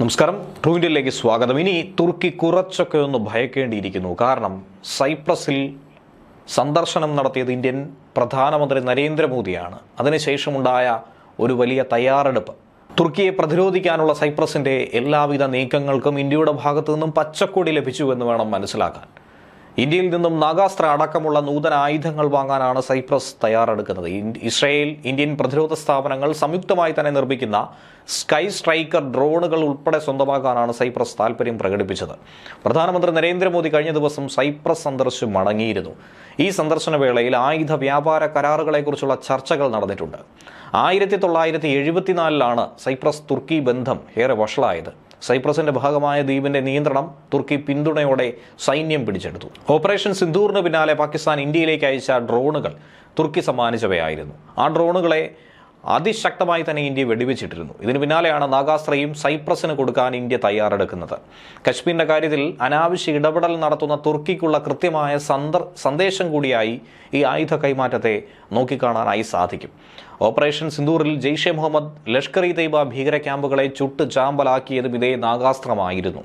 നമസ്കാരം. ട്രൂ ഇന്ത്യയിലേക്ക് സ്വാഗതം. ഇനി തുർക്കി കുറച്ചൊക്കെ ഒന്ന് ഭയക്കേണ്ടിയിരിക്കുന്നു. കാരണം സൈപ്രസിൽ സന്ദർശനം നടത്തിയത് ഇന്ത്യൻ പ്രധാനമന്ത്രി നരേന്ദ്രമോദിയാണ്. അതിനുശേഷമുണ്ടായ ഒരു വലിയ തയ്യാറെടുപ്പ്. തുർക്കിയെ പ്രതിരോധിക്കാനുള്ള സൈപ്രസിന്റെ എല്ലാവിധ നീക്കങ്ങൾക്കും ഇന്ത്യയുടെ ഭാഗത്തു നിന്നും പച്ചക്കൊടി ലഭിച്ചു എന്ന് വേണം മനസ്സിലാക്കാൻ. ഇന്ത്യയിൽ നിന്നും നാഗാസ്ത്ര അടക്കമുള്ള നൂതന ആയുധങ്ങൾ വാങ്ങാനാണ് സൈപ്രസ് തയ്യാറെടുക്കുന്നത്. ഇസ്രയേൽ ഇന്ത്യൻ പ്രതിരോധ സ്ഥാപനങ്ങൾ സംയുക്തമായി തന്നെ നിർമ്മിക്കുന്ന സ്കൈ സ്ട്രൈക്കർ ഡ്രോണുകൾ ഉൾപ്പെടെ സ്വന്തമാക്കാനാണ് സൈപ്രസ് താൽപര്യം പ്രകടിപ്പിച്ചത്. പ്രധാനമന്ത്രി നരേന്ദ്രമോദി കഴിഞ്ഞ ദിവസം സൈപ്രസ് സന്ദർശനം മടങ്ങിയിരുന്നു. ഈ സന്ദർശന വേളയിൽ ആയുധ വ്യാപാര കരാറുകളെക്കുറിച്ചുള്ള ചർച്ചകൾ നടന്നിട്ടുണ്ട്. ആയിരത്തി തൊള്ളായിരത്തി എഴുപത്തിനാലിലാണ് സൈപ്രസ് തുർക്കി ബന്ധം ഏറെ വഷളായത്. സൈപ്രസിന്റെ ഭാഗമായ ദ്വീപിന്റെ നിയന്ത്രണം തുർക്കി പിന്തുണയോടെ സൈന്യം പിടിച്ചെടുത്തു. ഓപ്പറേഷൻ സിന്ദൂറിന് പിന്നാലെ പാകിസ്ഥാൻ ഇന്ത്യയിലേക്ക് അയച്ച ഡ്രോണുകൾ തുർക്കി സമ്മാനിച്ചവയായിരുന്നു. ആ ഡ്രോണുകളെ അതിശക്തമായി തന്നെ ഇന്ത്യ വെടിവെച്ചിട്ടിരുന്നു. ഇതിന് പിന്നാലെയാണ് നാഗാസ്ത്രയും സൈപ്രസിന് കൊടുക്കാൻ ഇന്ത്യ തയ്യാറെടുക്കുന്നത്. കശ്മീരിന്റെ കാര്യത്തിൽ അനാവശ്യ ഇടപെടൽ നടത്തുന്ന തുർക്കിക്കുള്ള കൃത്യമായ സന്ദർ സന്ദേശം കൂടിയായി ഈ ആയുധ കൈമാറ്റത്തെ നോക്കിക്കാണാനായി സാധിക്കും. ഓപ്പറേഷൻ സിന്ദൂറിൽ ജെയ്ഷെ മുഹമ്മദ് ലഷ്കർ ഇ തൈബ ഭീകര ക്യാമ്പുകളെ ചുട്ട് ചാമ്പലാക്കിയതും ഇതേ നാഗാസ്ത്രമായിരുന്നു.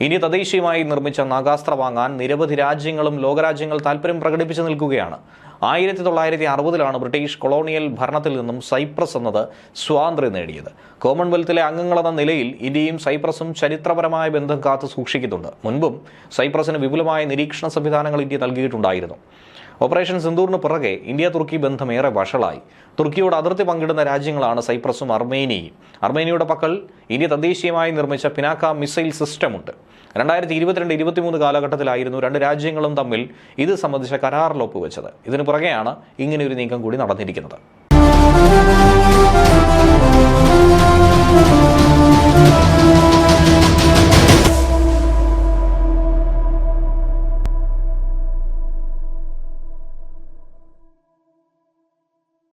ഇനി തദ്ദേശീയമായി നിർമ്മിച്ച നാഗാസ്ത്ര വാങ്ങാൻ നിരവധി രാജ്യങ്ങളും ലോകരാജ്യങ്ങൾ താൽപ്പര്യം പ്രകടിപ്പിച്ചു നിൽക്കുകയാണ്. ആയിരത്തി തൊള്ളായിരത്തി അറുപതിലാണ് ബ്രിട്ടീഷ് കൊളോണിയൽ ഭരണത്തിൽ നിന്നും സൈപ്രസ് എന്നത് സ്വാതന്ത്ര്യം നേടിയത്. കോമൺവെൽത്തിലെ അംഗങ്ങളെന്ന നിലയിൽ ഇന്ത്യയും സൈപ്രസും ചരിത്രപരമായ ബന്ധം കാത്തു സൂക്ഷിക്കുന്നുണ്ട്. മുൻപും സൈപ്രസിന് വിപുലമായ നിരീക്ഷണ സംവിധാനങ്ങൾ ഇന്ത്യ നൽകിയിട്ടുണ്ടായിരുന്നു. ഓപ്പറേഷൻ സിന്ദൂറിന് പുറകെ ഇന്ത്യ തുർക്കി ബന്ധം ഏറെ വഷളായി. തുർക്കിയോട് അതിർത്തി പങ്കിടുന്ന രാജ്യങ്ങളാണ് സൈപ്രസും അർമേനിയയും. അർമേനിയയുടെ പക്കൽ ഇന്ത്യ തദ്ദേശീയമായി നിർമ്മിച്ച പിനാക്ക മിസൈൽ സിസ്റ്റം ഉണ്ട് രണ്ടായിരത്തി ഇരുപത്തിരണ്ട് ഇരുപത്തിമൂന്ന് കാലഘട്ടത്തിലായിരുന്നു രണ്ട് രാജ്യങ്ങളും തമ്മിൽ ഇത് സംബന്ധിച്ച കരാറിൽ ഒപ്പുവെച്ചത്. ഇതിനു പുറകെയാണ് ഇങ്ങനെയൊരു നീക്കം കൂടി നടന്നിരിക്കുന്നത്.